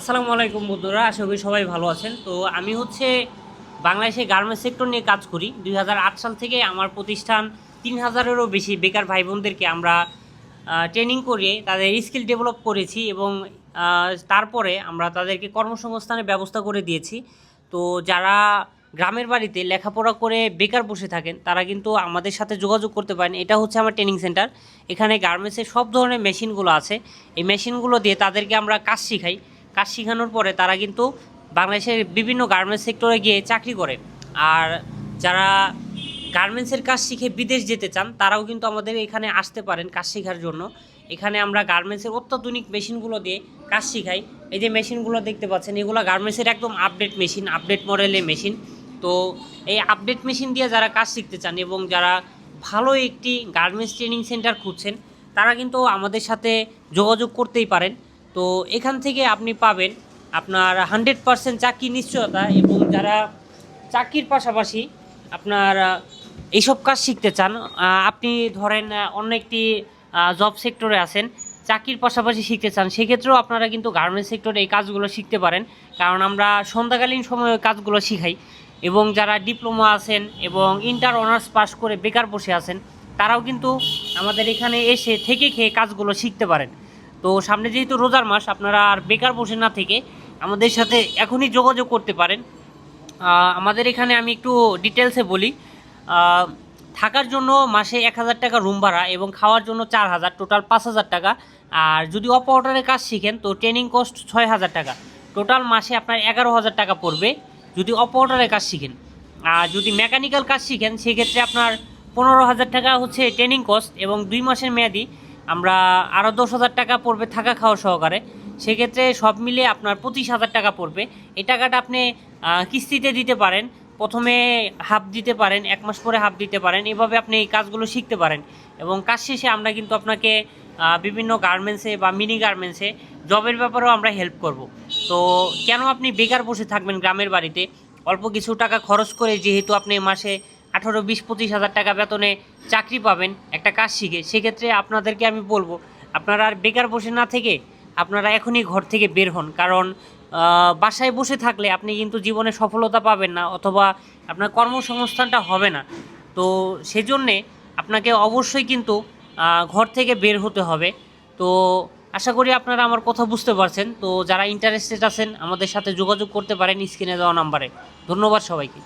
আসসালামু আলাইকুম বন্ধুরা, আশা করি সবাই ভালো আছেন। তো আমি হচ্ছে বাংলাদেশে গার্মেন্টস সেক্টর নিয়ে কাজ করি। দুই হাজার আট সাল থেকে আমার প্রতিষ্ঠান তিন হাজারেরও বেশি বেকার ভাই বোনদেরকে আমরা ট্রেনিং করিয়ে তাদের স্কিল ডেভেলপ করেছি এবং তারপরে আমরা তাদেরকে কর্মসংস্থানের ব্যবস্থা করে দিয়েছি। তো যারা গ্রামের বাড়িতে লেখাপড়া করে বেকার বসে থাকেন, তারা কিন্তু আমাদের সাথে যোগাযোগ করতে পারেন। এটা হচ্ছে আমার ট্রেনিং সেন্টার এখানে গার্মেন্টসের সব ধরনের মেশিনগুলো আছে। এই মেশিনগুলো দিয়ে তাদেরকে আমরা কাজ শিখাই। কাজ শেখানোর পরে তারা কিন্তু বাংলাদেশের বিভিন্ন গার্মেন্টস সেক্টরে গিয়ে চাকরি করে। আর যারা গার্মেন্টসের কাজ শিখে বিদেশ যেতে চান, তারাও কিন্তু আমাদের এখানে আসতে পারেন কাজ শেখার জন্য। এখানে আমরা গার্মেন্টসের অত্যাধুনিক মেশিনগুলো দিয়ে কাজ শিখাই। এই যে মেশিনগুলো দেখতে পাচ্ছেন, এগুলো গার্মেন্টসের একদম আপডেট মেশিন আপডেট মডেলের মেশিন তো এই আপডেট মেশিন দিয়ে যারা কাজ শিখতে চান এবং যারা ভালো একটি গার্মেন্টস ট্রেনিং সেন্টার খুঁজছেন, তারা কিন্তু আমাদের সাথে যোগাযোগ করতেই পারেন। তো এখান থেকে আপনি পাবেন আপনার হান্ড্রেড পারসেন্ট চাকরি নিশ্চয়তা এবং যারা চাকরির পাশাপাশি আপনার এইসব কাজ শিখতে চান আপনি ধরেন অন্য একটি জব সেক্টরে আছেন, চাকরির পাশাপাশি শিখতে চান, সেক্ষেত্রেও আপনারা কিন্তু গার্মেন্টস সেক্টরে এই কাজগুলো শিখতে পারেন। কারণ আমরা সন্ধ্যাকালীন সময়ে কাজগুলো শিখাই এবং যারা ডিপ্লোমা আছেন এবং ইন্টার অনার্স পাস করে বেকার বসে আছেন, তারাও কিন্তু আমাদের এখানে এসে থেকে খেয়ে কাজগুলো শিখতে পারেন। তো সামনে যেহেতু রোজার মাস, আপনারা আর বেকার বসে না থেকে আমাদের সাথে এখনই যোগাযোগ করতে পারেন। আমাদের এখানে আমি একটু ডিটেলসে বলি। থাকার জন্য মাসে এক হাজার টাকা রুম ভাড়া এবং খাওয়ার জন্য চার হাজার টোটাল পাঁচ হাজার টাকা। আর যদি অপারেটারের কাজ শিখেন, তো ট্রেনিং কস্ট ছয় হাজার টাকা। টোটাল মাসে আপনার এগারো হাজার টাকা পড়বে যদি অপারেটারের কাজ শিখেন। আর যদি মেকানিক্যাল কাজ শিখেন, সেক্ষেত্রে আপনার পনেরো হাজার টাকা হচ্ছে ট্রেনিং কস্ট এবং দুই মাসের মেয়াদি। আমরা আরও দশ হাজার টাকা পড়বে থাকা খাওয়া সহকারে। সেক্ষেত্রে সব মিলে আপনার পঁচিশ হাজার টাকা পড়বে। এই টাকাটা আপনি কিস্তিতে দিতে পারেন। প্রথমে হাফ দিতে পারেন, এক মাস পরে হাফ দিতে পারেন। এভাবে আপনি এই কাজগুলো শিখতে পারেন। এবং কাজ শেষে আমরা কিন্তু আপনাকে বিভিন্ন গার্মেন্টসে বা মিনি গার্মেন্টসে জবের ব্যাপারেও আমরা হেল্প করব। তো কেন আপনি বেকার বসে থাকবেন গ্রামের বাড়িতে? অল্প কিছু টাকা খরচ করে যেহেতু আপনি মাসে আঠারো, বিশ, পঁচিশ হাজার টাকা বেতনে চাকরি পাবেন, একটা কাজ শিখে। সেক্ষেত্রে আপনাদেরকে আমি বলব, আপনারা আর বেকার বসে না থেকে আপনারা এখনই ঘর থেকে বের হন। কারণ বাসায় বসে থাকলে আপনি কিন্তু জীবনে সফলতা পাবেন না অথবা আপনার কর্মসংস্থানটা হবে না। তো সেজন্যে আপনাকে অবশ্যই কিন্তু ঘর থেকে বের হতে হবে। তো আশা করি আপনারা আমার কথা বুঝতে পারছেন। তো যারা ইন্টারেস্টেড আছেন, আমাদের সাথে যোগাযোগ করতে পারেন স্ক্রিনে দেওয়া নাম্বারে। ধন্যবাদ সবাইকে।